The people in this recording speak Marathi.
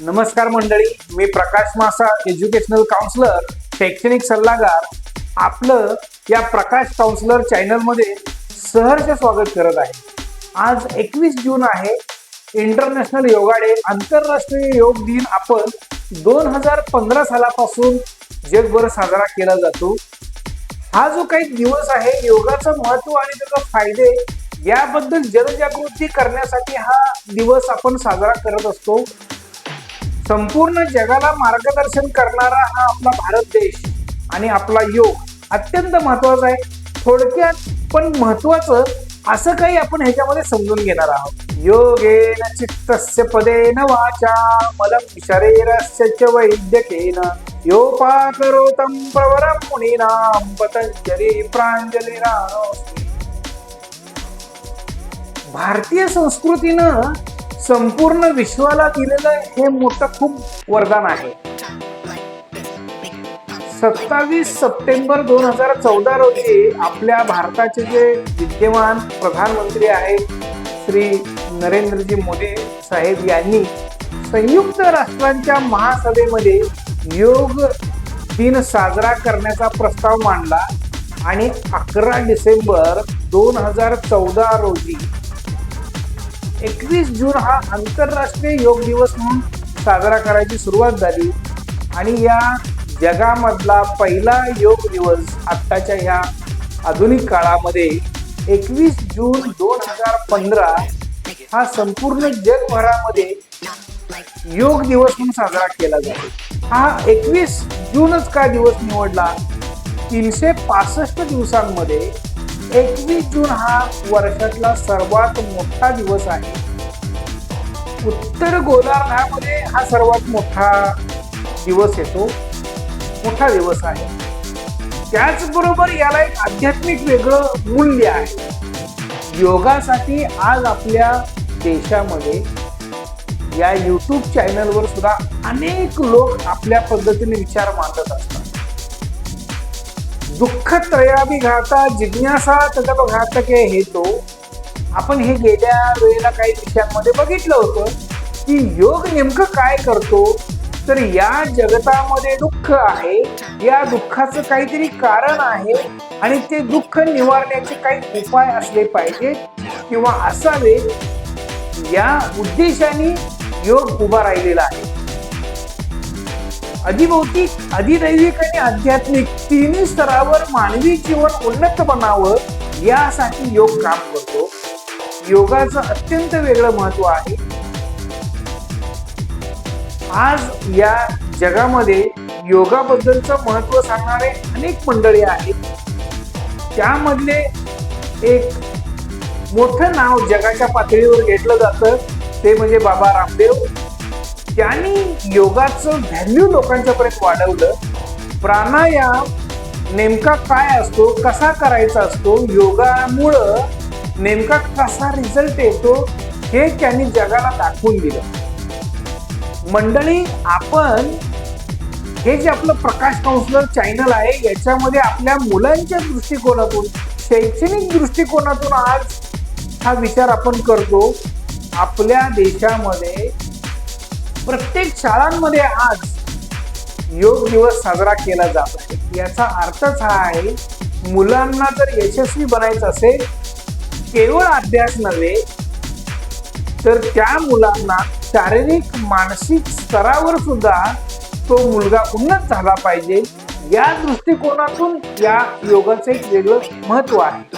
नमस्कार मंडळी मी प्रकाश मासा एज्युकेशनल काउन्सिलर शैक्षणिक सल्लागार. आपलं या प्रकाश काउन्सलर चॅनलमध्ये सहर्ष स्वागत करत आहे. आज एकवीस जून आहे. इंटरनॅशनल योगा डे आंतरराष्ट्रीय योग दिन आपण दोन हजार पंधरा सालापासून जगभर साजरा केला जातो. हा जो काही दिवस आहे योगाचं महत्त्व आणि त्याचे फायदे याबद्दल जनजागृती करण्यासाठी हा दिवस आपण साजरा करत असतो. संपूर्ण जगाला मार्गदर्शन करणारा हा आपला भारत देश आणि आपला योग अत्यंत महत्त्वाचा आहे. थोडक्यात पण महत्वाचं असं काही आपण ह्याच्यामध्ये समजून घेणार आहोत. योगेन चित्तस्य पदेन वाचा मलम शरीरस्य च वैद्यकेन योपाकरोतं प्रवरं मुनीनां पतंजली प्रांजलिरानोऽस्मि भारतीय संस्कृतीनं संपूर्ण विश्वाला दिलेलं हे मोठं खूप वरदान आहे. सत्तावीस सप्टेंबर दोन हजार चौदा रोजी आपल्या भारताचे जे विद्यमान प्रधानमंत्री आहेत श्री नरेंद्रजी मोदी साहेब यांनी संयुक्त राष्ट्रांच्या महासभेमध्ये योग दिन साजरा करण्याचा प्रस्ताव मांडला आणि अकरा डिसेंबर दोन हजार चौदा रोजी एकवीस जून हा आंतरराष्ट्रीय योग दिवस म्हणून साजरा करायची सुरुवात झाली. आणि या जगामधला पहिला योग दिवस आत्ताच्या ह्या आधुनिक काळामध्ये एकवीस जून दोन हजार पंधरा हा संपूर्ण जगभरामध्ये योग दिवस म्हणून साजरा केला जातो. हा एकवीस जूनच का दिवस निवडला? तीनशे पासष्ट दिवसांमध्ये एकवीस जून हा वर्षातला सर्वात मोठा दिवस आहे. उत्तर गोलार्धामध्ये हा सर्वात मोठा दिवस येतो. मोठा दिवस आहे. त्याचबरोबर याला एक आध्यात्मिक वेगळं मूल्य आहे. योगासाठी आज आपल्या देशामध्ये या यूट्यूब चॅनलवर सुद्धा अनेक लोक आपल्या पद्धतीने विचार मांडत असतात. दुःख त्रयाभिघाता जिज्ञासा तदपघातके हेतो. आपण हे गेल्या वेळेला काही विषयांमध्ये बघितलं होतं की योग नेमकं काय करतो. तर या जगतामध्ये दुःख आहे. या दुःखाचं काहीतरी कारण आहे आणि ते दुःख निवारण्याचे काही उपाय असले पाहिजे किंवा असावे या उद्देशाने योग उभा राहिलेला आहे. अधिभौतिक अधिदैविक आणि आध्यात्मिक तिन्ही स्तरावर मानवी जीवन उन्नत बनावं यासाठी योग काम करतो. योगाचं अत्यंत वेगळं महत्त्व आहे. आज या जगामध्ये योगाबद्दलचं महत्त्व सांगणारे अनेक मंडळी आहेत. त्यामधले एक मोठं नाव जगाच्या पातळीवर घेतलं जातं ते म्हणजे बाबा रामदेव. त्यांनी योगाचं व्हॅल्यू लोकांच्या पर्यंत वाढवलं प्राणायाम नेमका काय असतो कसा करायचा असतो योगामुळं नेमका कसा रिझल्ट येतो हे त्यांनी जगाला दाखवून दिलं. मंडळी आपण हे जे आपलं प्रकाश काउन्सिलर चॅनल आहे याच्यामध्ये आपल्या मुलांच्या दृष्टिकोनातून शैक्षणिक दृष्टिकोनातून आज हा विचार आपण करतो. आपल्या देशामध्ये प्रत्येक शाळांमध्ये आज योग दिवस साजरा केला जात आहे. याचा अर्थच हा आहे मुलांना जर यशस्वी बनायचं असेल केवळ अभ्यास नव्हे तर त्या मुलांना शारीरिक मानसिक स्तरावर सुद्धा तो मुलगा उन्नत झाला पाहिजे. या दृष्टिकोनातून या योगाचं एक वेगळं महत्त्व आहे.